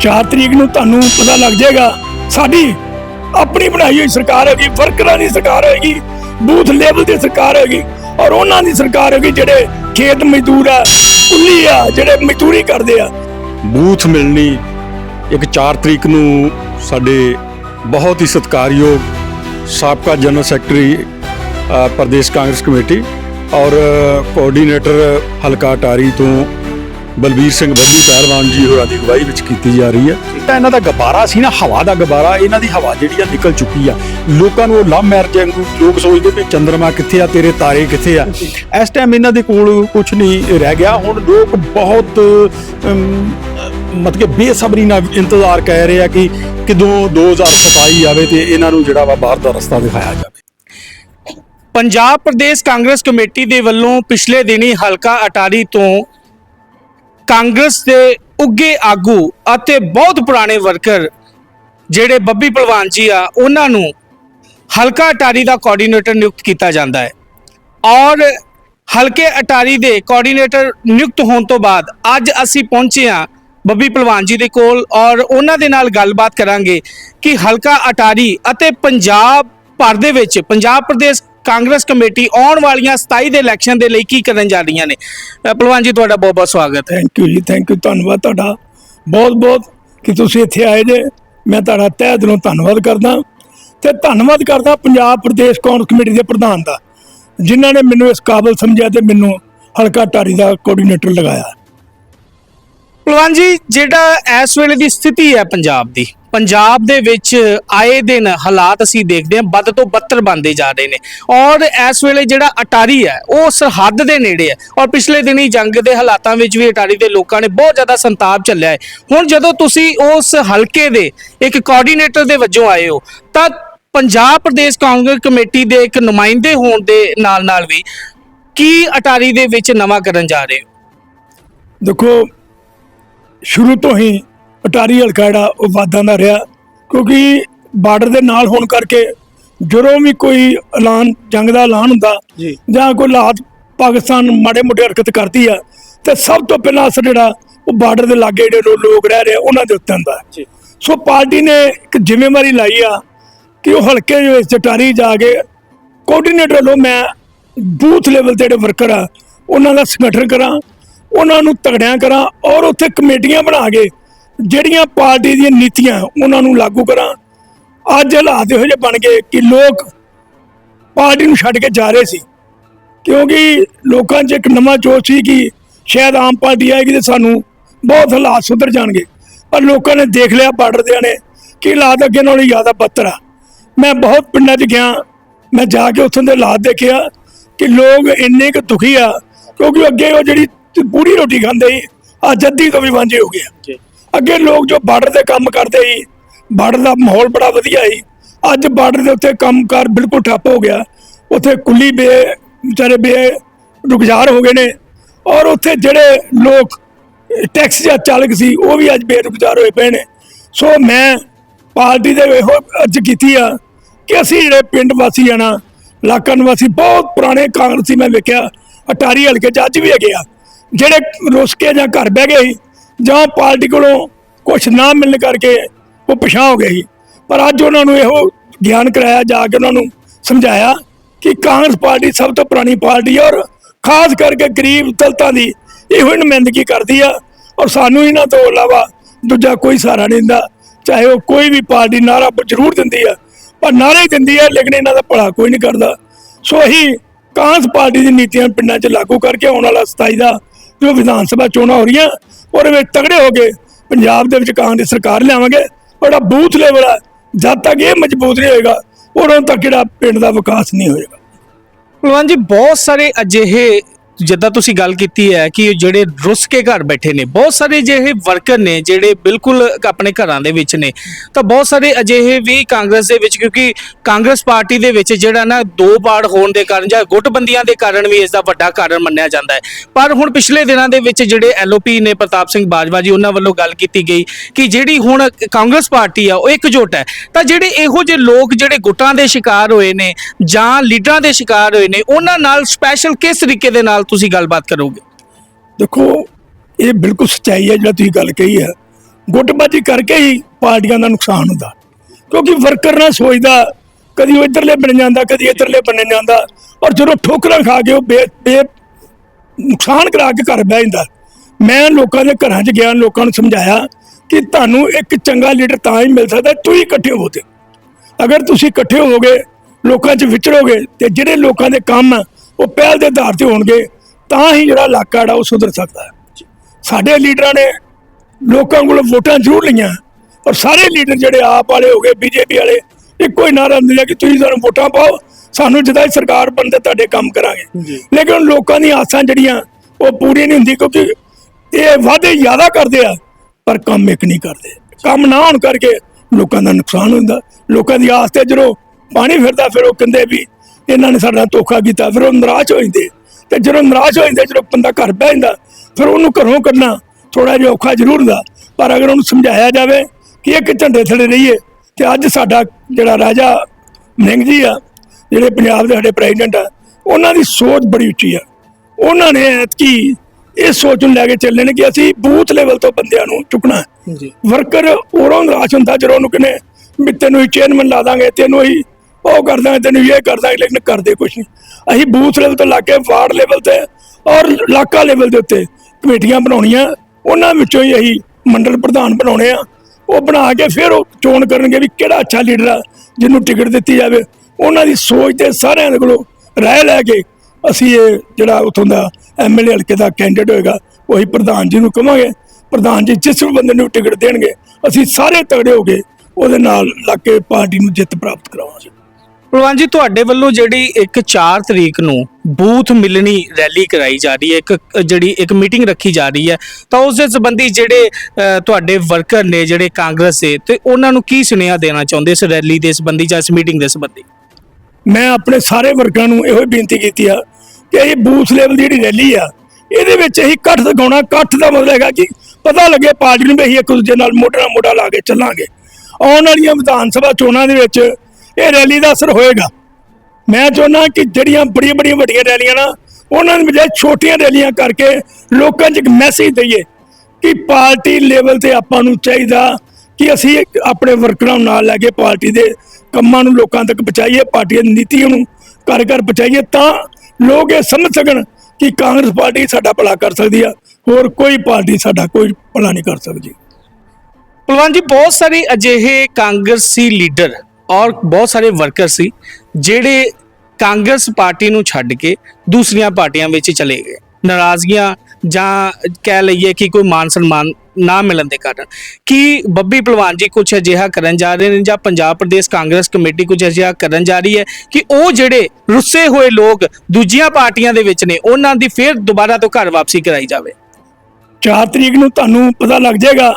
4 ਤਰੀਕ ਨੂੰ ਤੁਹਾਨੂੰ ਪਤਾ ਲੱਗ ਜਾਏਗਾ, ਸਾਡੀ ਆਪਣੀ ਬਣਾਈ ਹੋਈ ਸਰਕਾਰ ਹੈਗੀ, ਵਰਕਰਾਂ ਦੀ ਸਰਕਾਰ ਹੈਗੀ, ਬੂਥ ਲੈਵਲ ਦੀ ਸਰਕਾਰ ਹੈਗੀ, ਔਰ ਉਹਨਾਂ ਦੀ ਸਰਕਾਰ ਹੈਗੀ ਜਿਹੜੇ ਖੇਤ ਮਜ਼ਦੂਰ ਆ, ਕੁੱਲੀ ਆ, ਜਿਹੜੇ ਮਜ਼ਦੂਰੀ ਕਰਦੇ ਆ। ਬੂਥ ਮਿਲਣੀ ਇੱਕ 4 ਤਰੀਕ ਨੂੰ ਸਾਡੇ ਬਹੁਤ ਹੀ ਸਤਿਕਾਰਯੋਗ ਸਾਬਕਾ ਜਨਰਲ ਸੈਕਟਰੀ ਪ੍ਰਦੇਸ਼ ਕਾਂਗਰਸ ਕਮੇਟੀ ਔਰ ਕੋਆਰਡੀਨੇਟਰ ਹਲਕਾ ਟਾਰੀ ਤੋਂ ਬਲਬੀਰ ਸਿੰਘ ਬੱਬੂ ਪਹਿਲਵਾਨ ਜੀ ਹੋਰਾਂ ਦੀ ਅਗਵਾਈ ਵਿੱਚ ਕੀਤੀ ਜਾ ਰਹੀ ਹੈ। ਤਾਂ ਇਹਨਾਂ ਦਾ ਗਬਾਰਾ ਸੀ ਨਾ, ਹਵਾ ਦਾ ਗਬਾਰਾ, ਇਹਨਾਂ ਦੀ ਹਵਾ ਜਿਹੜੀ ਆ ਨਿਕਲ ਚੁੱਕੀ ਆ। ਲੋਕਾਂ ਨੂੰ ਲਵ ਮੈਰਿਜ ਵਾਂਗੂ ਲੋਕ ਸੋਚਦੇ ਵੀ ਚੰਦਰਮਾ ਕਿੱਥੇ ਆ, ਤੇਰੇ ਤਾਰੇ ਕਿੱਥੇ ਆ? ਇਸ ਟਾਈਮ ਇਹਨਾਂ ਦੇ ਕੋਲ ਕੁਝ ਨਹੀਂ ਰਹਿ ਗਿਆ। ਹੁਣ ਲੋਕ ਬਹੁਤ ਮਤਲਬ ਕਿ ਬੇਸਬਰੀ ਨਾਲ ਇੰਤਜ਼ਾਰ ਕਰ ਰਹੇ ਆ ਕਿ ਕਦੋਂ 2027 ਆਵੇ ਤੇ ਇਹਨਾਂ ਨੂੰ ਜਿਹੜਾ ਵਾ ਬਾਹਰ ਦਾ ਰਸਤਾ ਦਿਖਾਇਆ ਜਾਵੇ। ਪੰਜਾਬ ਪ੍ਰਦੇਸ਼ ਕਾਂਗਰਸ ਕਮੇਟੀ ਦੇ ਵੱਲੋਂ ਪਿਛਲੇ ਦਿਨੀ ਹਲਕਾ ਅਟਾਰੀ ਤੋਂ ਕਾਂਗਰਸ ਦੇ ਉੱਗੇ ਆਗੂ ਅਤੇ ਬਹੁਤ ਪੁਰਾਣੇ ਵਰਕਰ ਜਿਹੜੇ ਬੱਬੀ ਪਹਿਲਵਾਨ ਜੀ ਆ, ਉਹਨਾਂ ਨੂੰ ਹਲਕਾ ਅਟਾਰੀ ਦਾ ਕੋਆਰਡੀਨੇਟਰ ਨਿਯੁਕਤ ਕੀਤਾ ਜਾਂਦਾ ਹੈ। ਔਰ ਹਲਕੇ ਅਟਾਰੀ ਦੇ ਕੋਆਰਡੀਨੇਟਰ ਨਿਯੁਕਤ ਹੋਣ ਤੋਂ ਬਾਅਦ ਅੱਜ ਅਸੀਂ ਪਹੁੰਚੇ ਹਾਂ ਬੱਬੀ ਪਹਿਲਵਾਨ ਜੀ ਦੇ ਕੋਲ ਔਰ ਉਹਨਾਂ ਦੇ ਨਾਲ ਗੱਲਬਾਤ ਕਰਾਂਗੇ ਕਿ ਹਲਕਾ ਅਟਾਰੀ ਅਤੇ ਪੰਜਾਬ ਭਰ ਦੇ ਵਿੱਚ, ਪੰਜਾਬ ਪ੍ਰਦੇਸ਼ ਕਾਂਗਰਸ ਕਮੇਟੀ ਆਉਣ ਵਾਲੀਆਂ 27 ਦੇ ਇਲੈਕਸ਼ਨ ਦੇ ਲਈ ਕੀ ਕਰਨ ਜਾ ਰਹੀਆਂ ਨੇ? ਅ, ਪਹਿਲਵਾਨ ਜੀ ਤੁਹਾਡਾ ਬਹੁਤ ਬਹੁਤ ਸਵਾਗਤ ਹੈ। Thank you ji thank you ਧੰਨਵਾਦ ਤੁਹਾਡਾ। ਬਹੁਤ ਬਹੁਤ ਕਿ ਤੁਸੀਂ ਇੱਥੇ ਆਏ ਜੇ। ਮੈਂ ਤੁਹਾਡਾ ਤਹਿ ਦਿਲੋਂ ਧੰਨਵਾਦ ਕਰਦਾ। ਤੇ ਧੰਨਵਾਦ ਕਰਦਾ ਪੰਜਾਬ ਪ੍ਰਦੇਸ਼ ਕਾਂਗਰਸ ਕਮੇਟੀ ਦੇ ਪ੍ਰਧਾਨ ਦਾ ਜਿਨ੍ਹਾਂ ਨੇ ਮੈਨੂੰ ਇਸ ਕਾਬਲ ਸਮਝਿਆ ਤੇ ਮੈਨੂੰ ਹਲਕਾ ਟਾਰੀ ਦਾ ਕੋਆਰਡੀਨੇਟਰ ਲਗਾਇਆ। ਪਹਿਲਵਾਨ ਜੀ, ਜਿਹੜਾ ਇਸ ਵੇਲੇ ਦੀ ਸਥਿਤੀ ਹੈ ਪੰਜਾਬ ਦੀ, ਪੰਜਾਬ ਦੇ ਵਿੱਚ ਆਏ ਦਿਨ ਹਾਲਾਤ ਅਸੀਂ ਦੇਖਦੇ ਹਾਂ, ਵੱਧ ਤੋਂ ਬੱਤਰ ਬੰਦੇ ਜਾ ਰਹੇ ਨੇ। ਔਰ ਇਸ ਵੇਲੇ ਜਿਹੜਾ ਅਟਾਰੀ ਹੈ, ਉਹ ਸਰਹੱਦ ਦੇ ਨੇੜੇ ਹੈ। ਔਰ ਪਿਛਲੇ ਦਿਨੀ ਜੰਗ ਦੇ ਹਾਲਾਤਾਂ ਵਿੱਚ ਵੀ ਅਟਾਰੀ ਦੇ ਲੋਕਾਂ ਨੇ ਬਹੁਤ ਜ਼ਿਆਦਾ ਸੰਤਾਪ ਚੱਲਿਆ ਹੈ। ਹੁਣ ਜਦੋਂ ਤੁਸੀਂ ਉਸ ਹਲਕੇ ਦੇ, ਇੱਕ ਕੋਆਰਡੀਨੇਟਰ ਦੇ ਵਜੋਂ ਆਏ ਹੋ, ਤਾਂ ਪੰਜਾਬ ਪ੍ਰਦੇਸ਼ ਕਾਂਗਰਸ ਕਮੇਟੀ ਦੇ ਇੱਕ ਨੁਮਾਇੰਦੇ ਹੋਣ ਦੇ ਨਾਲ ਨਾਲ ਵੀ ਕੀ ਅਟਾਰੀ ਦੇ ਵਿੱਚ ਨਵਾਂ ਕਰਨ ਜਾ ਰਹੇ ਹੋ? ਦੇਖੋ ਸ਼ੁਰੂ ਤੋਂ ਹੀ ਅਟਾਰੀ ਹਲਕਾ ਜਿਹੜਾ ਉਹ ਵਾਦਾਂ ਦਾ ਰਿਹਾ ਕਿਉਂਕਿ ਬਾਰਡਰ ਦੇ ਨਾਲ ਹੋਣ ਕਰਕੇ ਜਦੋਂ ਵੀ ਕੋਈ ਐਲਾਨ ਜੰਗ ਦਾ ਐਲਾਨ ਹੁੰਦਾ ਜੀ। ਕੋਈ ਹਾਲਾਤ ਪਾਕਿਸਤਾਨ ਮਾੜੇ ਮੋਟੇ ਹਰਕਤ ਕਰਦੀ ਆ ਤੇ ਸਭ ਤੋਂ ਪਹਿਲਾਂ ਅਸਰ ਜਿਹੜਾ ਉਹ ਬਾਰਡਰ ਦੇ ਲਾਗੇ ਜਿਹੜੇ ਲੋ- ਲੋਕ ਰਹਿ ਰਹੇ ਉਹਨਾਂ ਦੇ ਉੱਤੇ ਹੁੰਦਾ। ਸੋ ਪਾਰਟੀ ਨੇ ਇੱਕ ਜ਼ਿੰਮੇਵਾਰੀ ਲਾਈ ਆ ਕਿ ਉਹ ਹਲਕੇ ਦੇ ਵਿੱਚ ਅਟਾਰੀ ਜਾ ਕੇ ਕੋਆਰਡੀਨੇਟਰ ਵੱਲੋਂ ਮੈਂ ਬੂਥ ਲੈਵਲ ਤੇ ਜਿਹੜੇ ਵਰਕਰ ਆ ਉਹਨਾਂ ਦਾ ਸੰਗਠਨ ਕਰਾਂ ਉਹਨਾਂ ਨੂੰ ਤਗੜਿਆਂ ਕਰਾਂ ਔਰ ਉੱਥੇ ਕਮੇਟੀਆਂ ਬਣਾ ਕੇ ਜਿਹੜੀਆਂ ਪਾਰਟੀ ਦੀਆਂ ਨੀਤੀਆਂ ਉਹਨਾਂ ਨੂੰ ਲਾਗੂ ਕਰਾਂ। ਅੱਜ ਹਾਲਾਤ ਇਹੋ ਜਿਹੇ ਬਣ ਗਏ ਕਿ ਲੋਕ ਪਾਰਟੀ ਨੂੰ ਛੱਡ ਕੇ ਜਾ ਰਹੇ ਸੀ। ਕਿਉਂਕਿ ਲੋਕਾਂ 'ਚ ਇੱਕ ਨਵਾਂ ਜੋਸ਼ ਸੀ ਕਿ ਸ਼ਾਇਦ ਆਮ ਪਾਰਟੀ ਆਏਗੀ ਤੇ ਸਾਨੂੰ ਬਹੁਤ ਹਾਲਾਤ ਸੁਧਰ ਜਾਣਗੇ। ਪਰ ਲੋਕਾਂ ਨੇ ਦੇਖ ਲਿਆ ਬਾਰਡਰ ਦਿਆਂ ਨੇ ਕਿ ਹਾਲਾਤ ਅੱਗੇ ਨਾਲੋਂ ਜ਼ਿਆਦਾ ਬੱਤਰ ਆ। ਮੈਂ ਬਹੁਤ ਪਿੰਡਾਂ 'ਚ ਗਿਆ, ਮੈਂ ਜਾ ਕੇ ਉੱਥੋਂ ਦੇ ਹਾਲਾਤ ਦੇਖਿਆ ਕਿ ਲੋਕ ਇੰਨੇ ਕੁ ਦੁਖੀ ਆ, ਕਿਉਂਕਿ ਅੱਗੇ ਉਹ ਜਿਹੜੀ ਪੂਰੀ ਰੋਟੀ ਖਾਂਦੇ ਸੀ। ਅੱਜ ਅੱਧੀ ਤੋਂ ਵੀ ਵਾਂਝੇ ਹੋ ਗਏ ਅੱਗੇ ਲੋਕ ਜੋ ਬਾਰਡਰ ਤੇ ਕੰਮ ਕਰਦੇ ਸੀ ਬਾਰਡਰ ਦਾ ਮਾਹੌਲ ਬੜਾ ਵਧੀਆ ਸੀ। ਅੱਜ ਬਾਰਡਰ ਦੇ ਉੱਤੇ ਕੰਮਕਾਰ ਬਿਲਕੁਲ ਠੱਪ ਹੋ ਗਿਆ। ਉੱਥੇ ਕੁੱਲੀ ਬੇ ਵਿਚਾਰੇ ਬੇ ਰੁਜ਼ਗਾਰ ਹੋ ਗਏ ਨੇ। ਔਰ ਉੱਥੇ ਜਿਹੜੇ ਲੋਕ ਟੈਕਸੀ ਜਾਂ ਚਾਲਕ ਸੀ ਉਹ ਵੀ ਅੱਜ ਬੇਰੁਜ਼ਗਾਰ ਹੋਏ ਪਏ ਨੇ। ਸੋ ਮੈਂ ਪਾਰਟੀ ਦੇ ਇਹੋ ਅਰਜ਼ ਕੀਤੀ ਆ ਕਿ ਅਸੀਂ ਜਿਹੜੇ ਪਿੰਡ ਵਾਸੀ ਆ ਨਾ ਇਲਾਕਾ ਨਿਵਾਸੀ ਬਹੁਤ ਪੁਰਾਣੇ ਕਾਂਗਰਸੀ ਮੈਂ ਵੇਖਿਆ ਅਟਾਰੀ ਹਲਕੇ 'ਚ ਅੱਜ ਵੀ ਹੈਗੇ ਆ। ਜਿਹੜੇ ਰੁੱਸ ਕੇ ਜਾਂ ਘਰ ਬਹਿ ਗਏ ਸੀ ਜਾਂ ਪਾਰਟੀ ਕੋਲੋਂ ਕੁਝ ਨਾ ਮਿਲਣ ਕਰਕੇ ਉਹ ਪਛਾਣ ਹੋ ਗਏ ਸੀ। ਪਰ ਅੱਜ ਉਹਨਾਂ ਨੂੰ ਇਹੋ ਗਿਆਨ ਕਰਾਇਆ ਜਾ ਕੇ ਉਹਨਾਂ ਨੂੰ ਸਮਝਾਇਆ ਕਿ ਕਾਂਗਰਸ ਪਾਰਟੀ ਸਭ ਤੋਂ ਪੁਰਾਣੀ ਪਾਰਟੀ ਹੈ ਔਰ ਖਾਸ ਕਰਕੇ ਗਰੀਬ ਦਲਤਾਂ ਦੀ ਇਹੋ ਹੀ ਨੁਮਾਇੰਦਗੀ ਕਰਦੀ ਆ ਔਰ ਸਾਨੂੰ ਇਹਨਾਂ ਤੋਂ ਇਲਾਵਾ ਦੂਜਾ ਕੋਈ ਸਹਾਰਾ ਨਹੀਂ ਦਿੰਦਾ। ਚਾਹੇ ਉਹ ਕੋਈ ਵੀ ਪਾਰਟੀ ਨਾਰਾ ਜ਼ਰੂਰ ਦਿੰਦੀ ਆ, ਪਰ ਨਾਰੇ ਦਿੰਦੀ ਆ, ਲੇਕਿਨ ਇਹਨਾਂ ਦਾ ਭਲਾ ਕੋਈ ਨਹੀਂ ਕਰਦਾ। ਸੋ ਇਹੀ ਕਾਂਗਰਸ ਪਾਰਟੀ ਦੀ ਨੀਤੀਆਂ ਪਿੰਡਾਂ 'ਚ ਲਾਗੂ ਕਰਕੇ ਆਉਣ ਵਾਲਾ 27 ਦਾ ਜੋ ਵਿਧਾਨ ਸਭਾ ਚੋਣਾਂ ਹੋ ਰਹੀਆਂ, ਉਹਦੇ ਵਿੱਚ ਤਗੜੇ ਹੋ ਕੇ ਪੰਜਾਬ ਦੇ ਵਿੱਚ ਕਾਂਗਰਸ ਸਰਕਾਰ ਲਿਆਵਾਂਗੇ। ਬੜਾ ਬੂਥ ਲੈਵਲ ਆ। ਜਦ ਤੱਕ ਇਹ ਮਜ਼ਬੂਤ ਨਹੀਂ ਹੋਏਗਾ, ਉਦੋਂ ਤੱਕ ਜਿਹੜਾ ਪਿੰਡ ਦਾ ਵਿਕਾਸ ਨਹੀਂ ਹੋਏਗਾ। ਭਲਵਾਨ ਜੀ, ਬਹੁਤ ਸਾਰੇ ਅਜਿਹੇ ਜਿੱਦਾਂ ਤੁਸੀਂ ਗੱਲ ਕੀਤੀ ਹੈ ਕਿ ਜਿਹੜੇ ਰੁੱਸ ਕੇ ਘਰ ਬੈਠੇ ਨੇ, ਬਹੁਤ ਸਾਰੇ ਅਜਿਹੇ ਵਰਕਰ ਨੇ ਜਿਹੜੇ ਬਿਲਕੁਲ ਆਪਣੇ ਘਰਾਂ ਦੇ ਵਿੱਚ ਨੇ। ਤਾਂ ਬਹੁਤ ਸਾਰੇ ਅਜਿਹੇ ਵੀ ਕਾਂਗਰਸ ਦੇ ਵਿੱਚ, ਕਿਉਂਕਿ ਕਾਂਗਰਸ ਪਾਰਟੀ ਦੇ ਵਿੱਚ ਜਿਹੜਾ ਨਾ ਦੋ ਪਾੜ ਹੋਣ ਦੇ ਕਾਰਨ ਜਾਂ ਗੁੱਟਬੰਦੀਆਂ ਦੇ ਕਾਰਨ ਵੀ ਇਸ ਦਾ ਵੱਡਾ ਕਾਰਨ ਮੰਨਿਆ ਜਾਂਦਾ ਹੈ। ਪਰ ਹੁਣ ਪਿਛਲੇ ਦਿਨਾਂ ਦੇ ਵਿੱਚ ਜਿਹੜੇ ਐਲਓਪੀ ਨੇ ਪ੍ਰਤਾਪ ਸਿੰਘ ਬਾਜਵਾ ਜੀ, ਉਹਨਾਂ ਵੱਲੋਂ ਗੱਲ ਕੀਤੀ ਗਈ ਕਿ ਜਿਹੜੀ ਹੁਣ ਕਾਂਗਰਸ ਪਾਰਟੀ ਆ, ਉਹ ਇਕਜੁੱਟ ਹੈ। ਤਾਂ ਜਿਹੜੇ ਇਹੋ ਜਿਹੇ ਲੋਕ ਜਿਹੜੇ ਗੁੱਟਾਂ ਦੇ ਸ਼ਿਕਾਰ ਹੋਏ ਨੇ ਜਾਂ ਲੀਡਰਾਂ ਦੇ ਸ਼ਿਕਾਰ ਹੋਏ ਨੇ, ਉਹਨਾਂ ਨਾਲ ਸਪੈਸ਼ਲ ਕਿਸ ਤਰੀਕੇ ਦੇ ਨਾਲ ਤੁਸੀਂ ਗੱਲਬਾਤ ਕਰੋਗੇ? ਦੇਖੋ ਇਹ ਬਿਲਕੁਲ ਸੱਚਾਈ ਹੈ ਜਿਹੜਾ ਤੁਸੀਂ ਗੱਲ ਕਹੀ ਹੈ। ਗੁੱਟਬਾਜੀ ਕਰਕੇ ਹੀ ਪਾਰਟੀਆਂ ਦਾ ਨੁਕਸਾਨ ਹੁੰਦਾ। ਕਿਉਂਕਿ ਵਰਕਰ ਨਾ ਸੋਚਦਾ ਕਦੀ ਉਹ ਇੱਧਰਲੇ ਬਣ ਜਾਂਦਾ ਕਦੀ ਇੱਧਰਲੇ ਬਣ ਜਾਂਦਾ। ਔਰ ਜਦੋਂ ਠੋਕਰਾਂ ਖਾ ਕੇ ਉਹ ਬੇ ਬੇ ਨੁਕਸਾਨ ਕਰਾ ਕੇ ਘਰ ਬਹਿ ਜਾਂਦਾ। ਮੈਂ ਲੋਕਾਂ ਦੇ ਘਰਾਂ 'ਚ ਗਿਆ ਲੋਕਾਂ ਨੂੰ ਸਮਝਾਇਆ ਕਿ ਤੁਹਾਨੂੰ ਇੱਕ ਚੰਗਾ ਲੀਡਰ ਤਾਂ ਹੀ ਮਿਲ ਸਕਦਾ ਤੁਸੀਂ ਇਕੱਠੇ ਹੋ ਤੇ। ਅਗਰ ਤੁਸੀਂ ਇਕੱਠੇ ਹੋਵੋਗੇ ਲੋਕਾਂ 'ਚ ਵਿਚਰੋਗੇ ਤੇ ਜਿਹੜੇ ਲੋਕਾਂ ਦੇ ਕੰਮ ਆ, ਉਹ ਪਹਿਲ ਦੇ ਆਧਾਰ ਤੇ ਹੋਣਗੇ ਤਾਂ ਹੀ ਜਿਹੜਾ ਇਲਾਕਾ ਜਿਹੜਾ ਉਹ ਸੁਧਰ ਸਕਦਾ ਹੈ। ਸਾਡੇ ਲੀਡਰਾਂ ਨੇ ਲੋਕਾਂ ਕੋਲ ਵੋਟਾਂ ਜ਼ਰੂਰ ਲਈਆਂ। ਔਰ ਸਾਰੇ ਲੀਡਰ ਜਿਹੜੇ ਆਪ ਵਾਲੇ ਹੋ ਗਏ ਬੀਜੇਪੀ ਵਾਲੇ ਇੱਕੋ ਹੀ ਨਾਰਾ ਦਿੰਦੇ ਆ ਕਿ ਤੁਸੀਂ ਸਾਨੂੰ ਵੋਟਾਂ ਪਾਓ ਸਾਨੂੰ ਜਦੋਂ ਹੀ ਸਰਕਾਰ ਬਣਦੇ ਤੁਹਾਡੇ ਕੰਮ ਕਰਾਂਗੇ। ਲੇਕਿਨ ਲੋਕਾਂ ਦੀਆਂ ਆਸਾਂ ਜਿਹੜੀਆਂ ਉਹ ਪੂਰੀਆਂ ਨਹੀਂ ਹੁੰਦੀ ਕਿਉਂਕਿ ਇਹ ਵਾਅਦੇ ਜ਼ਿਆਦਾ ਕਰਦੇ ਆ ਪਰ ਕੰਮ ਇੱਕ ਨਹੀਂ ਕਰਦੇ। ਕੰਮ ਨਾ ਹੋਣ ਕਰਕੇ ਲੋਕਾਂ ਦਾ ਨੁਕਸਾਨ ਹੁੰਦਾ। ਲੋਕਾਂ ਦੀ ਆਸ ਤੇ ਜਦੋਂ ਪਾਣੀ ਫਿਰਦਾ ਫਿਰ ਉਹ ਕਹਿੰਦੇ ਵੀ ਇਹਨਾਂ ਨੇ ਸਾਡੇ ਧੋਖਾ ਕੀਤਾ ਫਿਰ ਉਹ ਨਿਰਾਸ਼ ਹੋ ਜਾਂਦੇ। ਤੇ ਜਦੋਂ ਨਿਰਾਸ਼ ਹੋ ਜਾਂਦੇ ਜਦੋਂ ਬੰਦਾ ਘਰ ਬਹਿ ਜਾਂਦਾ ਫਿਰ ਉਹਨੂੰ ਘਰੋਂ ਕੱਢਣਾ ਥੋੜਾ ਜਿਹਾ ਔਖਾ ਜ਼ਰੂਰ ਹੁੰਦਾ। ਪਰ ਅਗਰ ਉਹਨੂੰ ਸਮਝਾਇਆ ਜਾਵੇ ਕਿ ਇੱਕ ਝੰਡੇ ਥੱਲੇ ਰਹੀਏ ਤੇ ਅੱਜ ਸਾਡਾ ਜਿਹੜਾ ਰਾਜਾ ਮਹਿੰਗ ਜੀ ਆ ਜਿਹੜੇ ਪੰਜਾਬ ਦੇ ਸਾਡੇ ਪ੍ਰੈਜ਼ੀਡੈਂਟ ਆ ਉਹਨਾਂ ਦੀ ਸੋਚ ਬੜੀ ਉੱਚੀ ਆ। ਉਹਨਾਂ ਨੇ ਐਤਕੀ ਇਹ ਸੋਚ ਨੂੰ ਲੈ ਕੇ ਚੱਲੇ ਨੇ ਕਿ ਅਸੀਂ ਬੂਥ ਲੈਵਲ ਤੋਂ ਬੰਦਿਆਂ ਨੂੰ ਚੁੱਕਣਾ ਹੈ। ਜੀ। ਵਰਕਰ ਉਰੋਂ ਨਿਰਾਸ਼ ਹੁੰਦਾ ਜਦੋਂ ਉਹਨੂੰ ਕਹਿੰਦੇ ਵੀ ਤੈਨੂੰ ਹੀ ਚੇਅਰਮੈਨ ਲਾ ਦਾਂਗੇ ਤੈਨੂੰ ਹੀ ਉਹ ਕਰ ਦਾਂਗੇ ਤੈਨੂੰ ਇਹ ਕਰ ਦਾਂਗੇ ਲੇਕਿਨ ਕਰਦੇ ਕੁਝ ਨਹੀਂ। ਅਸੀਂ ਬੂਥ ਲੈਵਲ ਤੋਂ ਲਾ ਕੇ ਵਾਰਡ ਲੈਵਲ ਤੇ ਔਰ ਇਲਾਕਾ ਲੈਵਲ ਦੇ ਉੱਤੇ ਕਮੇਟੀਆਂ ਬਣਾਉਣੀਆਂ। ਉਹਨਾਂ ਵਿੱਚੋਂ ਹੀ ਅਸੀਂ ਮੰਡਲ ਪ੍ਰਧਾਨ ਬਣਾਉਣੇ ਆ। ਉਹ ਬਣਾ ਕੇ ਫਿਰ ਉਹ ਚੋਣ ਕਰਨਗੇ ਵੀ ਕਿਹੜਾ ਅੱਛਾ ਲੀਡਰ ਆ, ਜਿਹਨੂੰ ਟਿਕਟ ਦਿੱਤੀ ਜਾਵੇ। ਉਹਨਾਂ ਦੀ ਸੋਚ ਤੇ ਸਾਰਿਆਂ ਦੇ ਕੋਲੋਂ ਰਾਏ ਲੈ ਕੇ ਅਸੀਂ ਇਹ ਜਿਹੜਾ ਉਥੋਂ ਦਾ ਐਮਐਲਏ ਹਲਕੇ ਦਾ ਕੈਂਡੀਡੇਟ ਹੋਏਗਾ, ਉਹੀ ਪ੍ਰਧਾਨ ਜੀ ਨੂੰ ਕਹਾਂਗੇ ਪ੍ਰਧਾਨ ਜੀ ਜਿਸ ਵੀ ਬੰਦੇ ਨੂੰ ਟਿਕਟ ਦੇਣਗੇ, ਅਸੀਂ ਸਾਰੇ ਤਗੜੇ ਹੋ ਕੇ ਉਹਦੇ ਨਾਲ ਲੱਗ ਕੇ ਪਾਰਟੀ ਨੂੰ ਜਿੱਤ ਪ੍ਰਾਪਤ ਕਰਾਵਾਂਗੇ। ਭਲਵਾਨ ਜੀ ਤੁਹਾਡੇ ਵੱਲੋਂ ਜਿਹੜੀ ਇੱਕ 4 ਤਰੀਕ ਨੂੰ ਬੂਥ ਮਿਲਣੀ ਰੈਲੀ ਕਰਾਈ ਜਾ ਰਹੀ ਹੈ ਇੱਕ ਜਿਹੜੀ ਇੱਕ ਮੀਟਿੰਗ ਰੱਖੀ ਜਾ ਰਹੀ ਹੈ ਤਾਂ ਉਸ ਦੇ ਸੰਬੰਧੀ ਜਿਹੜੇ ਅ, ਤੁਹਾਡੇ ਵਰਕਰ ਨੇ ਜਿਹੜੇ ਕਾਂਗਰਸ ਦੇ ਤੇ ਉਹਨਾਂ ਨੂੰ ਕੀ ਸੁਨੇਹਾ ਦੇਣਾ ਚਾਹੁੰਦੇ ਇਸ ਰੈਲੀ ਦੇ ਸੰਬੰਧੀ ਜਾਂ ਇਸ ਮੀਟਿੰਗ ਦੇ ਸੰਬੰਧੀ? ਮੈਂ ਆਪਣੇ ਸਾਰੇ ਵਰਕਰਾਂ ਨੂੰ ਇਹੋ ਹੀ ਬੇਨਤੀ ਕੀਤੀ ਆ ਕਿ ਇਹ ਬੂਥ ਲੈਵਲ ਦੀ ਜਿਹੜੀ ਰੈਲੀ ਆ ਇਹਦੇ ਵਿੱਚ ਅਸੀਂ ਇਕੱਠ ਦਿਖਾਉਣਾ ਇਕੱਠ ਦਾ ਮਤਲਬ ਹੈਗਾ ਕਿ ਪਤਾ ਲੱਗੇ ਪਾਰਟੀ ਨੂੰ ਵੀ ਅਸੀਂ ਇੱਕ ਦੂਜੇ ਨਾਲ ਮੋਢੇ ਨਾਲ ਮੋਢਾ ਲਾ ਕੇ ਚੱਲਾਂਗੇ। ਆਉਣ ਵਾਲੀਆਂ ਵਿਧਾਨ ਸਭਾ ਚੋਣਾਂ ਦੇ ਵਿੱਚ ਇਹ ਰੈਲੀ ਦਾ ਅਸਰ ਹੋਏਗਾ। ਮੈਂ ਚਾਹੁੰਦਾ ਕਿ ਜਿਹੜੀਆਂ ਬੜੀਆਂ ਬੜੀਆਂ ਵੱਡੀਆਂ ਰੈਲੀਆਂ ਨਾ, ਉਹਨਾਂ ਦੀ ਬਜਾਏ ਛੋਟੀਆਂ ਰੈਲੀਆਂ ਕਰਕੇ ਲੋਕਾਂ 'ਚ ਇੱਕ ਮੈਸੇਜ ਦਈਏ ਕਿ ਪਾਰਟੀ ਲੈਵਲ ਤੇ ਆਪਾਂ ਨੂੰ ਚਾਹੀਦਾ ਕਿ ਅਸੀਂ ਆਪਣੇ ਵਰਕਰਾਂ ਨੂੰ ਨਾਲ ਲੈ ਕੇ ਪਾਰਟੀ ਦੇ ਕੰਮਾਂ ਨੂੰ ਲੋਕਾਂ ਤੱਕ ਪਹੁੰਚਾਈਏ ਪਾਰਟੀ ਦੀ ਨੀਤੀਆਂ ਨੂੰ ਘਰ ਘਰ ਪਹੁੰਚਾਈਏ ਤਾਂ ਲੋਕ ਇਹ ਸਮਝ ਸਕਣ ਕਿ ਕਾਂਗਰਸ ਪਾਰਟੀ ਸਾਡਾ ਭਲਾ ਕਰ ਸਕਦੀ ਆ, ਹੋਰ ਕੋਈ ਪਾਰਟੀ ਸਾਡਾ ਕੋਈ ਭਲਾ ਨਹੀਂ ਕਰ ਸਕਦੀ। ਭਲਵਾਨ ਜੀ, ਬਹੁਤ ਸਾਰੇ ਅਜਿਹੇ ਕਾਂਗਰਸੀ ਲੀਡਰ ਔਰ ਬਹੁਤ ਸਾਰੇ ਵਰਕਰ ਸੀ, ਜਿਹੜੇ ਕਾਂਗਰਸ ਪਾਰਟੀ ਨੂੰ ਛੱਡ ਕੇ ਦੂਸਰੀਆਂ ਪਾਰਟੀਆਂ ਵਿੱਚ ਚਲੇ ਗਏ। ਨਾਰਾਜ਼ਗੀਆਂ ਜਾਂ ਕਹਿ ਲਈਏ ਕਿ ਕੋਈ ਮਾਨ ਸਨਮਾਨ ਨਾ ਮਿਲਣ ਦੇ ਕਾਰਨ। ਕੀ ਬੱਬੀ ਭਲਵਾਨ ਜੀ ਕੁਝ ਅਜਿਹਾ ਕਰਨ ਜਾ ਰਹੇ ਨੇ ਜਾਂ ਪੰਜਾਬ ਪ੍ਰਦੇਸ਼ ਕਾਂਗਰਸ ਕਮੇਟੀ ਕੁਝ ਅਜਿਹਾ ਕਰਨ ਜਾ ਰਹੀ ਹੈ ਕਿ ਉਹ ਜਿਹੜੇ ਰੁੱਸੇ ਹੋਏ ਲੋਕ ਦੂਜੀਆਂ ਪਾਰਟੀਆਂ ਦੇ ਵਿੱਚ ਨੇ, ਉਹਨਾਂ ਦੀ ਫਿਰ ਦੁਬਾਰਾ ਤੋਂ ਘਰ ਵਾਪਸੀ ਕਰਾਈ ਜਾਵੇ? 4 ਤਰੀਕ ਨੂੰ ਤੁਹਾਨੂੰ ਪਤਾ ਲੱਗ ਜਾਏਗਾ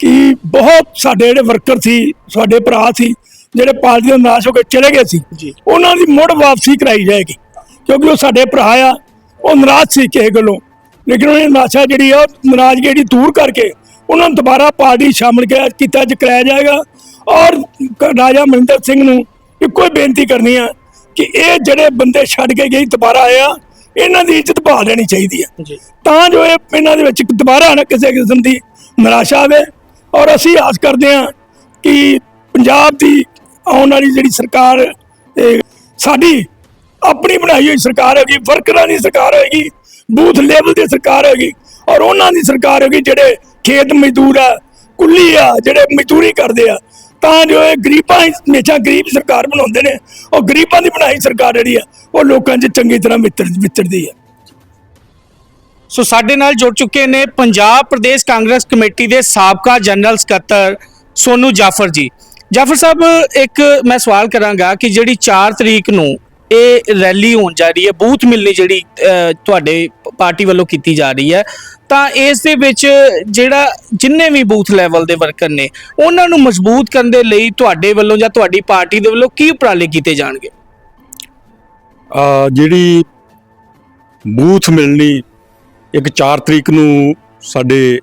ਕਿ ਬਹੁਤ ਸਾਡੇ ਜਿਹੜੇ ਵਰਕਰ ਸੀ, ਸਾਡੇ ਭਰਾ ਸੀ ਜਿਹੜੇ ਪਾਰਟੀ ਤੋਂ ਨਾਸ਼ ਹੋ ਕੇ ਚਲੇ ਗਏ ਸੀ ਜੀ। ਉਹਨਾਂ ਦੀ ਮੁੜ ਵਾਪਸੀ ਕਰਾਈ ਜਾਏਗੀ। ਕਿਉਂਕਿ ਉਹ ਸਾਡੇ ਭਰਾ ਆ ਉਹ ਨਾਰਾਜ਼ ਸੀ ਕਿਸੇ ਗੱਲੋਂ। ਲੇਕਿਨ ਉਹਨੇ ਨਾਸ਼ਾ ਜਿਹੜੀ ਆ ਉਹ ਨਾਰਾਜ਼ਗੀ ਜਿਹੜੀ ਦੂਰ ਕਰਕੇ ਉਹਨਾਂ ਨੂੰ ਦੁਬਾਰਾ ਪਾਰਟੀ ਸ਼ਾਮਲ ਕੀਤਾ ਚ ਕਰਾਇਆ ਜਾਏਗਾ। ਔਰ ਰਾਜਾ ਮਨਿੰਦਰ ਸਿੰਘ ਨੂੰ ਇੱਕੋ ਹੀ ਬੇਨਤੀ ਕਰਨੀ ਆ ਕਿ ਇਹ ਜਿਹੜੇ ਬੰਦੇ ਛੱਡ ਕੇ ਗਏ ਦੁਬਾਰਾ ਆਇਆ ਇਹਨਾਂ ਦੀ ਇੱਜ਼ਤ ਬਹਾਲ ਲੈਣੀ ਚਾਹੀਦੀ ਆ। ਜੀ। ਤਾਂ ਜੋ ਇਹ ਇਹਨਾਂ ਦੇ ਵਿੱਚ ਦੁਬਾਰਾ ਨਾ ਕਿਸੇ ਕਿਸਮ ਦੀ ਨਿਰਾਸ਼ਾ ਆਵੇ। ਔਰ ਅਸੀਂ ਆਸ ਕਰਦੇ ਹਾਂ ਕਿ ਪੰਜਾਬ ਦੀ ਆਉਣ ਵਾਲੀ ਜਿਹੜੀ ਸਰਕਾਰ ਇਹ ਸਾਡੀ ਆਪਣੀ ਬਣਾਈ ਹੋਈ ਸਰਕਾਰ ਹੋਗੀ, ਵਰਕਰਾਂ ਦੀ ਸਰਕਾਰ ਹੋਏਗੀ ਬੂਥ ਲੈਵਲ ਦੀ ਸਰਕਾਰ ਹੋਏਗੀ ਔਰ ਉਹਨਾਂ ਦੀ ਸਰਕਾਰ ਹੋਗੀ ਜਿਹੜੇ ਖੇਤ ਮਜ਼ਦੂਰ ਆ, ਕੁੱਲੀ ਆ, ਜਿਹੜੇ ਮਜ਼ਦੂਰੀ ਕਰਦੇ ਆ, ਤਾਂ ਜੋ ਇਹ ਗਰੀਬਾਂ ਹਮੇਸ਼ਾ ਗਰੀਬ ਸਰਕਾਰ ਬਣਾਉਂਦੇ ਨੇ ਉਹ ਗਰੀਬਾਂ ਦੀ ਬਣਾਈ ਸਰਕਾਰ ਜਿਹੜੀ ਆ, ਉਹ ਲੋਕਾਂ 'ਚ ਚੰਗੀ ਤਰ੍ਹਾਂ ਵਿਚਰ ਵਿਚਰਦੀ ਆ। ਸੋ ਸਾਡੇ ਨਾਲ ਜੁੜ ਚੁੱਕੇ ਨੇ ਪੰਜਾਬ ਪ੍ਰਦੇਸ਼ ਕਾਂਗਰਸ ਕਮੇਟੀ ਦੇ ਸਾਬਕਾ ਜਨਰਲ ਸਕੱਤਰ ਸੋਨੂ ਜਾਫਰ ਜੀ। ਜਾਫਰ ਸਾਹਿਬ, ਇੱਕ ਮੈਂ ਸਵਾਲ ਕਰਾਂਗਾ ਕਿ ਜਿਹੜੀ 4 ਤਰੀਕ ਨੂੰ ਇਹ ਰੈਲੀ ਹੋਣ ਜਾ ਰਹੀ ਹੈ, ਬੂਥ ਮਿਲਣੀ ਜਿਹੜੀ ਤੁਹਾਡੇ ਪਾਰਟੀ ਵੱਲੋਂ ਕੀਤੀ ਜਾ ਰਹੀ ਹੈ, ਤਾਂ ਇਸ ਦੇ ਵਿੱਚ ਜਿਹੜਾ ਜਿੰਨੇ ਵੀ ਬੂਥ ਲੈਵਲ ਦੇ ਵਰਕਰ ਨੇ, ਉਹਨਾਂ ਨੂੰ ਮਜ਼ਬੂਤ ਕਰਨ ਦੇ ਲਈ ਤੁਹਾਡੇ ਵੱਲੋਂ ਜਾਂ ਤੁਹਾਡੀ ਪਾਰਟੀ ਦੇ ਵੱਲੋਂ ਕੀ ਉਪਰਾਲੇ ਕੀਤੇ ਜਾਣਗੇ? ਜਿਹੜੀ ਬੂਥ ਮਿਲਣੀ ਇੱਕ 4 ਤਰੀਕ ਨੂੰ ਸਾਡੇ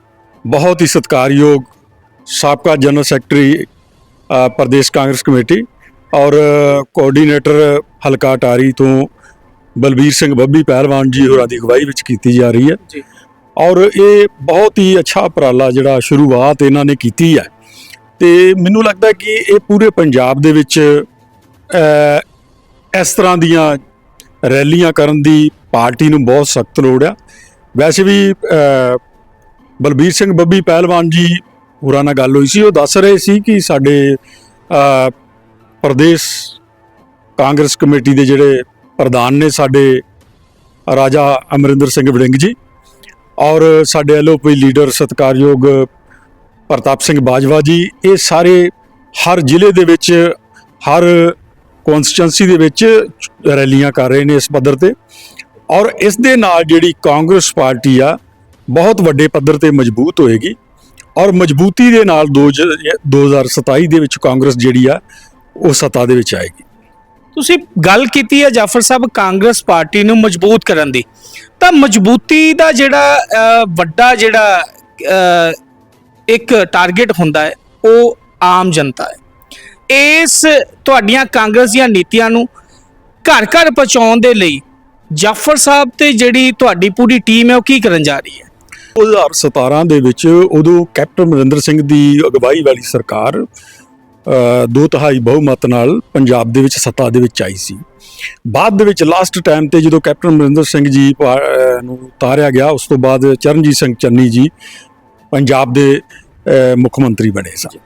ਬਹੁਤ ਹੀ ਸਤਿਕਾਰਯੋਗ ਸਾਬਕਾ ਜਨਰਲ ਸੈਕਟਰੀ ਪ੍ਰਦੇਸ਼ ਕਾਂਗਰਸ ਕਮੇਟੀ ਔਰ ਕੋਆਰਡੀਨੇਟਰ ਹਲਕਾ ਅਟਾਰੀ ਤੋਂ ਬਲਬੀਰ ਸਿੰਘ ਬੱਬੀ ਪਹਿਲਵਾਨ ਜੀ ਹੋਰਾਂ ਦੀ ਅਗਵਾਈ ਵਿੱਚ ਕੀਤੀ ਜਾ ਰਹੀ ਹੈ। ਜੀ। ਔਰ ਇਹ ਬਹੁਤ ਹੀ ਅੱਛਾ ਉਪਰਾਲਾ ਜਿਹੜਾ ਸ਼ੁਰੂਆਤ ਇਹਨਾਂ ਨੇ ਕੀਤੀ ਹੈ। ਤੇ ਮੈਨੂੰ ਲੱਗਦਾ ਕਿ ਇਹ ਪੂਰੇ ਪੰਜਾਬ ਦੇ ਵਿੱਚ ਇਸ ਤਰ੍ਹਾਂ ਦੀਆਂ ਰੈਲੀਆਂ ਕਰਨ ਦੀ ਪਾਰਟੀ ਨੂੰ ਬਹੁਤ ਸਖਤ ਲੋੜ ਆ ਵੈਸੇ ਵੀ ਬਲਬੀਰ ਸਿੰਘ ਬੱਬੀ ਪਹਿਲਵਾਨ ਜੀ ਹੋਰਾਂ ਨਾਲ ਗੱਲ ਹੋਈ ਸੀ, ਉਹ ਦੱਸ ਰਹੇ ਸੀ ਕਿ ਸਾਡੇ ਪ੍ਰਦੇਸ਼ ਕਾਂਗਰਸ ਕਮੇਟੀ ਦੇ ਜਿਹੜੇ ਪ੍ਰਧਾਨ ਨੇ ਸਾਡੇ ਰਾਜਾ ਅਮਰਿੰਦਰ ਸਿੰਘ ਵੜਿੰਗ ਜੀ ਔਰ ਸਾਡੇ ਐਲਓਪੀ ਲੀਡਰ ਸਤਿਕਾਰਯੋਗ ਪ੍ਰਤਾਪ ਸਿੰਘ ਬਾਜਵਾ ਜੀ, ਇਹ ਸਾਰੇ ਹਰ ਜ਼ਿਲ੍ਹੇ ਦੇ ਵਿੱਚ, ਹਰ ਕਨਸਟੀਟੈਂਸੀ ਦੇ ਵਿੱਚ ਰੈਲੀਆਂ ਕਰ ਰਹੇ ਨੇ ਇਸ ਪੱਧਰ ਤੇ ਔਰ ਇਸ ਦੇ ਨਾਲ ਜਿਹੜੀ ਕਾਂਗਰਸ ਪਾਰਟੀ ਆ, ਬਹੁਤ ਵੱਡੇ ਪੱਧਰ ਤੇ ਮਜ਼ਬੂਤ ਹੋਏਗੀ। ਔਰ ਮਜ਼ਬੂਤੀ ਦੇ ਨਾਲ ਦੋ ਜ- 2027 ਦੇ ਵਿੱਚ ਕਾਂਗਰਸ ਜਿਹੜੀ ਆ, ਉਹ ਸੱਤਾ ਦੇ ਵਿੱਚ ਆਏਗੀ। ਤੁਸੀਂ ਗੱਲ ਕੀਤੀ ਹੈ ਜਾਫਰ ਸਾਹਿਬ ਕਾਂਗਰਸ ਪਾਰਟੀ ਨੂੰ ਮਜ਼ਬੂਤ ਕਰਨ ਦੀ। ਤਾਂ ਮਜ਼ਬੂਤੀ ਦਾ ਜਿਹੜਾ ਵੱਡਾ ਜਿਹੜਾ ਇੱਕ ਟਾਰਗੇਟ ਹੁੰਦਾ ਹੈ, ਉਹ ਆਮ ਜਨਤਾ ਹੈ। ਇਸ ਤੁਹਾਡੀਆਂ ਕਾਂਗਰਸ ਦੀਆਂ ਨੀਤੀਆਂ ਨੂੰ ਘਰ ਘਰ ਪਹੁੰਚਾਉਣ ਦੇ ਲਈ ਜਾਫਰ ਸਾਹਿਬ ਤੇ ਜਿਹੜੀ ਤੁਹਾਡੀ ਪੂਰੀ ਟੀਮ ਹੈ, ਉਹ ਕੀ ਕਰਨ ਜਾ ਰਹੀ ਹੈ? 2017 ਦੇ ਵਿੱਚ ਉਦੋਂ ਕੈਪਟਨ ਅਮਰਿੰਦਰ ਸਿੰਘ ਦੀ ਅਗਵਾਈ ਵਾਲੀ ਸਰਕਾਰ ਦੋ ਤਿਹਾਈ ਬਹੁਮਤ ਨਾਲ ਪੰਜਾਬ ਦੇ ਵਿੱਚ ਸੱਤਾ ਦੇ ਵਿੱਚ ਆਈ ਸੀ। ਬਾਅਦ ਦੇ ਵਿੱਚ ਲਾਸਟ ਟਾਈਮ ਤੇ ਜਦੋਂ ਕੈਪਟਨ ਅਮਰਿੰਦਰ ਸਿੰਘ ਜੀ ਪਾ- ਨੂੰ ਉਤਾਰਿਆ ਗਿਆ ਉਸ ਤੋਂ ਬਾਅਦ ਚਰਨਜੀਤ ਸਿੰਘ ਚੰਨੀ ਜੀ ਪੰਜਾਬ ਦੇ ਮੁੱਖ ਮੰਤਰੀ ਬਣੇ ਸਨ।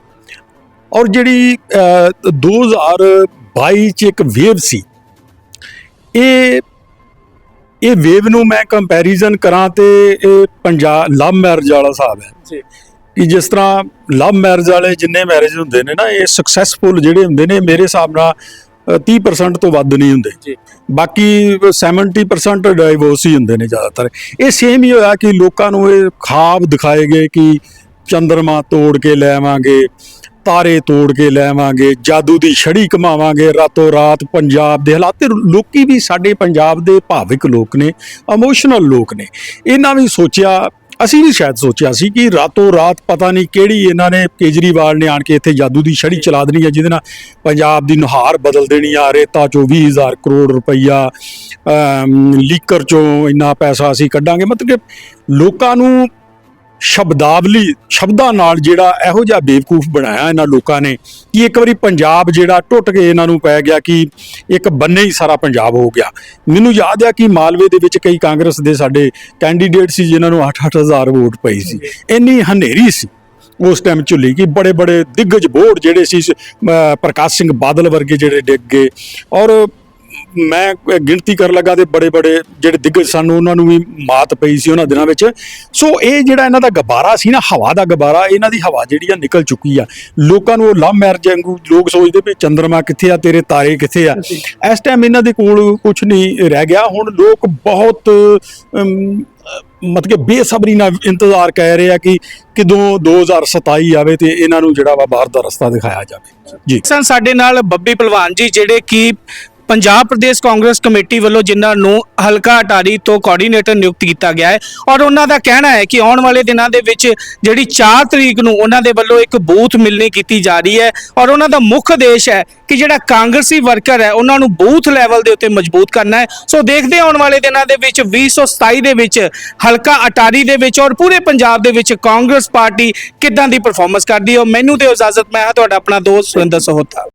ਔਰ ਜਿਹੜੀ ਅ, 2022 ਚ ਇੱਕ ਵੇਵ ਸੀ ਇਹ ਇਹ ਵੇਵ ਨੂੰ ਮੈਂ ਕੰਪੈਰੀਜ਼ਨ ਕਰਾਂ ਤੇ ਇਹ ਪੰਜਾਬ ਲਵ ਮੈਰਿਜ ਵਾਲਾ ਹਿਸਾਬ ਹੈ। ਜੀ। ਕਿ ਜਿਸ ਤਰ੍ਹਾਂ ਲਵ ਮੈਰਿਜ ਵਾਲੇ ਜਿੰਨੇ ਮੈਰਿਜ ਹੁੰਦੇ ਨੇ ਨਾ ਇਹ ਸਕਸੈਸਫੁਲ ਜਿਹੜੇ ਹੁੰਦੇ ਨੇ ਮੇਰੇ ਹਿਸਾਬ ਨਾਲ ਅ, 30% ਤੋਂ ਵੱਧ ਨਹੀਂ ਹੁੰਦੇ। ਜੀ। ਬਾਕੀ 70% ਡਾਈਵੋਰਸ ਹੀ ਹੁੰਦੇ ਨੇ ਜ਼ਿਆਦਾਤਰ। ਇਹ ਸੇਮ ਹੀ ਹੋਇਆ ਕਿ ਲੋਕਾਂ ਨੂੰ ਇਹ ਖਾਬ ਦਿਖਾਏ ਗਏ ਕਿ ਚੰਦਰਮਾ ਤੋੜ ਕੇ ਲੈ ਆਵਾਂਗੇ। ਤਾਰੇ ਤੋੜ ਕੇ ਲੈਵਾਂਗੇ ਜਾਦੂ ਦੀ ਛੜੀ ਕਮਾਵਾਂਗੇ ਰਾਤੋਂ ਰਾਤ ਪੰਜਾਬ ਦੇ ਹਾਲਾਤ। ਤੇ ਲੋਕੀ ਵੀ ਸਾਡੇ ਪੰਜਾਬ ਦੇ ਭਾਵਿਕ ਲੋਕ ਨੇ ਇਮੋਸ਼ਨਲ ਲੋਕ ਨੇ। ਇਹਨਾਂ ਵੀ ਸੋਚਿਆ, ਅਸੀਂ ਵੀ ਸ਼ਾਇਦ ਸੋਚਿਆ ਸੀ ਕਿ ਰਾਤੋਂ ਰਾਤ ਪਤਾ ਨਹੀਂ ਕਿਹੜੀ ਇਹਨਾਂ ਨੇ ਕੇਜਰੀਵਾਲ ਨੇ ਆਣ ਕੇ ਇੱਥੇ ਜਾਦੂ ਦੀ ਛੜੀ ਚਲਾ ਦੇਣੀ ਹੈ, ਜਿਹਦੇ ਨਾਲ ਪੰਜਾਬ ਦੀ ਨੁਹਾਰ ਬਦਲ ਦੇਣੀ ਆ, ਰੇਤਾ ਚੋਂ 20000 ਕਰੋੜ ਰੁਪਈਆ ਲੀਕਰ ਚੋਂ ਇੰਨਾ ਪੈਸਾ ਅਸੀਂ ਕੱਢਾਂਗੇ। ਮਤਲਬ ਕਿ ਲੋਕਾਂ ਨੂੰ ਸ਼ਬਦਾਵਲੀ, ਸ਼ਬਦਾਂ ਨਾਲ ਜਿਹੜਾ ਇਹੋ ਜਿਹਾ ਬੇਵਕੂਫ ਬਣਾਇਆ ਇਹਨਾਂ ਲੋਕਾਂ ਨੇ ਕਿ ਇੱਕ ਵਾਰੀ ਪੰਜਾਬ ਜਿਹੜਾ ਟੁੱਟ ਕੇ ਇਹਨਾਂ ਨੂੰ ਪੈ ਗਿਆ ਕਿ ਇੱਕ ਬੰਨੇ ਹੀ ਸਾਰਾ ਪੰਜਾਬ ਹੋ ਗਿਆ। ਮੈਨੂੰ ਯਾਦ ਆ ਕਿ ਮਾਲਵੇ ਦੇ ਵਿੱਚ ਕਈ ਕਾਂਗਰਸ ਦੇ ਸਾਡੇ ਕੈਂਡੀਡੇਟ ਸੀ ਜਿਨ੍ਹਾਂ ਨੂੰ 8-8000 ਵੋਟ ਪਈ ਸੀ। ਇੰਨੀ ਹਨੇਰੀ ਸੀ ਉਸ ਟਾਈਮ ਝੁੱਲੀ ਕਿ ਬੜੇ ਬੜੇ ਦਿੱਗਜ ਬੋਰਡ ਜਿਹੜੇ ਸੀ ਪ੍ਰਕਾਸ਼ ਸਿੰਘ ਬਾਦਲ ਵਰਗੇ ਜਿਹੜੇ ਡਿੱਗ ਗਏ। ਔਰ ਮੈਂ ਗਿਣਤੀ ਕਰਨ ਲੱਗਾ ਤੇ ਬੜੇ ਬੜੇ ਜਿਹੜੇ ਦਿੱਗਜ ਸਨ ਉਹਨਾਂ ਨੂੰ ਵੀ ਮਾਤ ਪਈ ਸੀ ਉਹਨਾਂ ਦਿਨਾਂ ਵਿੱਚ। ਸੋ ਇਹ ਜਿਹੜਾ ਇਹਨਾਂ ਦਾ ਗਬਾਰਾ ਸੀ ਨਾ ਹਵਾ ਦਾ ਗਬਾਰਾ ਇਹਨਾਂ ਦੀ ਹਵਾ ਜਿਹੜੀ ਆ ਨਿਕਲ ਚੁੱਕੀ ਆ। ਲੋਕਾਂ ਨੂੰ ਉਹ ਲਵ ਮੈਰਿਜ ਵਾਂਗੂ ਲੋਕ ਸੋਚਦੇ ਵੀ ਚੰਦਰਮਾ ਕਿੱਥੇ ਆ ਤੇਰੇ ਤਾਰੇ ਕਿੱਥੇ ਆ? ਇਸ ਟਾਈਮ ਇਹਨਾਂ ਦੇ ਕੋਲ ਕੁਝ ਨਹੀਂ ਰਹਿ ਗਿਆ। ਹੁਣ ਲੋਕ ਬਹੁਤ ਮਤਲਬ ਕਿ ਬੇਸਬਰੀ ਨਾਲ ਇੰਤਜ਼ਾਰ ਕਰ ਰਹੇ ਆ ਕਿ ਕਦੋਂ 2027 ਆਵੇ ਤੇ ਇਹਨਾਂ ਨੂੰ ਜਿਹੜਾ ਵਾ ਬਾਹਰ ਦਾ ਰਸਤਾ ਦਿਖਾਇਆ ਜਾਵੇ। ਜੀ। ਸਨ ਸਾਡੇ ਨਾਲ ਬੱਬੀ ਪਹਿਲਵਾਨ ਜੀ ਜਿਹੜੇ ਕਿ ਪੰਜਾਬ ਪ੍ਰਦੇਸ਼ ਕਾਂਗਰਸ ਕਮੇਟੀ ਵੱਲੋਂ ਜਿਨ੍ਹਾਂ ਨੂੰ ਹਲਕਾ ਅਟਾਰੀ ਤੋਂ ਕੋਆਰਡੀਨੇਟਰ ਨਿਯੁਕਤ ਕੀਤਾ ਗਿਆ ਹੈ ਔਰ ਉਹਨਾਂ ਦਾ ਕਹਿਣਾ ਹੈ ਕਿ ਆਉਣ ਵਾਲੇ ਦਿਨਾਂ ਦੇ ਵਿੱਚ ਜਿਹੜੀ 4 ਤਰੀਕ ਨੂੰ ਉਹਨਾਂ ਦੇ ਵੱਲੋਂ ਇੱਕ ਬੂਥ ਮਿਲਣੀ ਕੀਤੀ ਜਾ ਰਹੀ ਹੈ ਔਰ ਉਹਨਾਂ ਦਾ ਮੁੱਖ ਉਦੇਸ਼ ਹੈ ਕਿ ਜਿਹੜਾ ਕਾਂਗਰਸੀ ਵਰਕਰ ਹੈ ਉਹਨਾਂ ਨੂੰ ਬੂਥ ਲੈਵਲ ਦੇ ਉੱਤੇ ਮਜ਼ਬੂਤ ਕਰਨਾ ਹੈ। ਸੋ ਦੇਖਦੇ ਆਉਣ ਵਾਲੇ ਦਿਨਾਂ ਦੇ ਵਿੱਚ 2027 ਦੇ ਵਿੱਚ ਹਲਕਾ ਅਟਾਰੀ ਦੇ ਵਿੱਚ ਔਰ ਪੂਰੇ ਪੰਜਾਬ ਦੇ ਵਿੱਚ ਕਾਂਗਰਸ ਪਾਰਟੀ ਕਿੱਦਾਂ ਦੀ ਪਰਫਾਰਮੈਂਸ ਕਰਦੀ ਹੈ ਮੈਨੂੰ ਤੇ ਇਜਾਜ਼ਤ, ਮੈਂ ਹਾਂ ਤੁਹਾਡਾ ਆਪਣਾ ਦੋਸਤ ਸੁਰਿੰਦਰ ਸਹੋਤਾ।